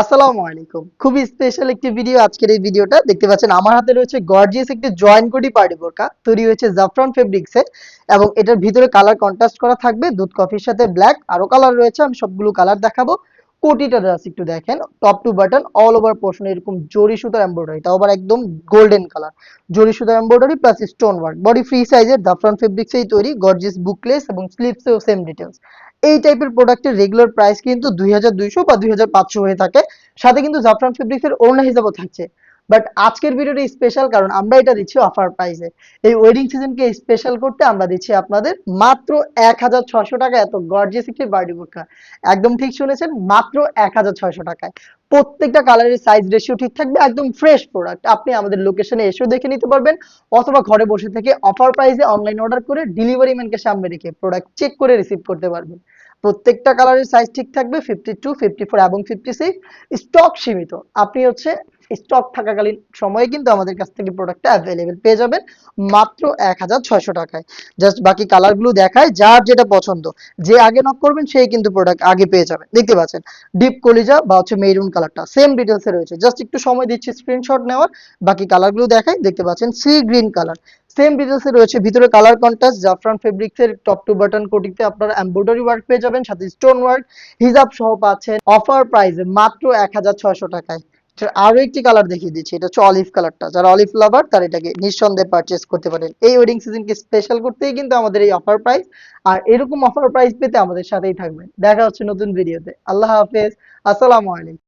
আসসালামু আলাইকুম। খুবই স্পেশাল একটি ভিডিও আজকের এই ভিডিওটা দেখতে পাচ্ছেন, আমার হাতে রয়েছে গর্জিয়াস একটি জয়েন্ট কোটি পার্টি বোরকা। তৈরি হয়েছে জাফরান ফেব্রিক্সে এবং এটার ভিতরে কালার কন্ট্রাস্ট করা থাকবে। দুধ কফির সাথে ব্ল্যাক আরও কালার রয়েছে, আমি সবগুলো কালার দেখাবো। কোটিটা জাস্ট একটু দেখেন top to button all over portion এরকম জরি সুতার এমব্রয়ডারি তাও আবার একদম গোল্ডেন কালার জরি সুতার embroidery plus stone work body free সাইজের জাফরান ফেব্রিক্সেই তৈরি গর্জিয়াস বুকলেস এবং স্লিপসেও সেম ডিটেলস এই টাইপের প্রোডাক্টের রেগুলার প্রাইস কিন্তু দুই হাজার দুইশো বা দুই হাজার পাঁচশো হয়ে থাকে। সাথে কিন্তু জাফরান ফেব্রিক্সের ওড়না হিসাবও থাকছে। বাট আজকের ভিডিওটা স্পেশাল কারণ আমরা এটা দিচ্ছি অফার প্রাইসে এই ওয়েডিং সিজনকে স্পেশাল করতে আমরা দিচ্ছি আপনাদের মাত্র এক হাজার ছশো টাকা, এত গর্জিয়াস একটি বার্ডি বোরকা একদম ঠিক শুনেছেন, মাত্র এক হাজার ছয়শো টাকায়। প্রত্যেকটা কালারের সাইজ রেশিও ঠিক থাকবে, একদম ফ্রেশ প্রোডাক্ট আপনি আমাদের লোকেশনে এসেও দেখে নিতে পারবেন, অথবা ঘরে বসে থেকে অফার প্রাইসে অনলাইন অর্ডার করে ডেলিভারি ম্যানকে সামনে রেখে প্রোডাক্ট চেক করে রিসিভ করতে পারবেন। প্রত্যেকটা কালারের সাইজ ঠিক থাকবে ফিফটি টু ফিফটি ফোর এবং ফিফটি সিক্স স্টক সীমিত। আপনি হচ্ছে স্টক থাকাকালীন সময়ে কিন্তু আমাদের কাছ থেকে প্রোডাক্টটা অ্যাভেলেবেল পেয়ে যাবেন মাত্র এক হাজার ছয়শো টাকায়। জাস্ট বাকি কালারগুলো দেখায়, যার যেটা পছন্দ। যে আগে নক করবেন, সেই কিন্তু প্রোডাক্ট আগে পেয়ে যাবেন। দেখতে পাচ্ছেন ডিপ কলিজা বা হচ্ছে মেরুন কালারটা সেম ডিটেলসে রয়েছে। জাস্ট একটু সময় দিচ্ছি স্ক্রিনশট নেওয়ার, বাকি কালারগুলো দেখায় দেখতে পাচ্ছেন সি গ্রিন কালার সেম ডিটেলসে রয়েছে, ভিতরে কালার কন্ট্রাস্ট জাফরান ফেব্রিক্স এর টপ টু বাটন কোটিতে আপনারা এমব্রয়ডারি ওয়ার্ক পেয়ে যাবেন, সাথে স্টোন ওয়ার্ক হিজাব সহ পাচ্ছেন অফার প্রাইসে মাত্র এক হাজার ছয়শো টাকায়। আরও একটি কালার দেখিয়ে দিচ্ছি, এটা হচ্ছে অলিভ কালারটা যারা অলিভ লাভার তারা এটাকে নিঃসন্দেহে পারচেস করতে পারেন। এই ওয়েডিং সিজনকে স্পেশাল করতেই কিন্তু আমাদের এই অফার প্রাইস আর এরকম অফার প্রাইস পেতে আমাদের সাথেই থাকবেন। দেখা হচ্ছে নতুন ভিডিওতে আল্লাহ হাফেজ। আসসালামু আলাইকুম।